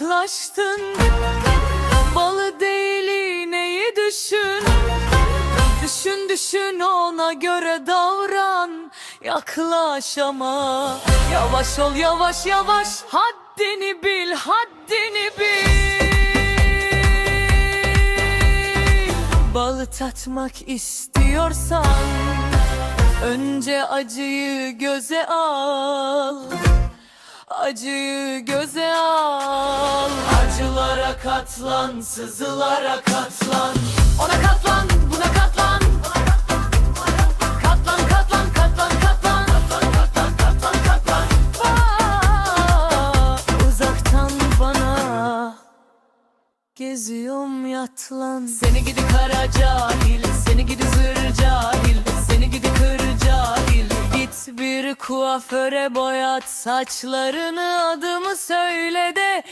yaklaştın. Balı değil iğneyi düşün. Düşün düşün ona göre davran. Yaklaş ama. Yavaş ol yavaş yavaş. Haddini bil haddini bil. Balı tatmak istiyorsan Önce acıyı göze al Acıyı göze al. Acılara katlan, sızılara katlan. Ona katlan, buna katlan. Katlan, katlan, katlan, katlan. Katlan, katlan, Aa, Uzaktan bana Geziyorum yatlan. Seni gidi kuaföre boyat Saçlarını adımı söyle de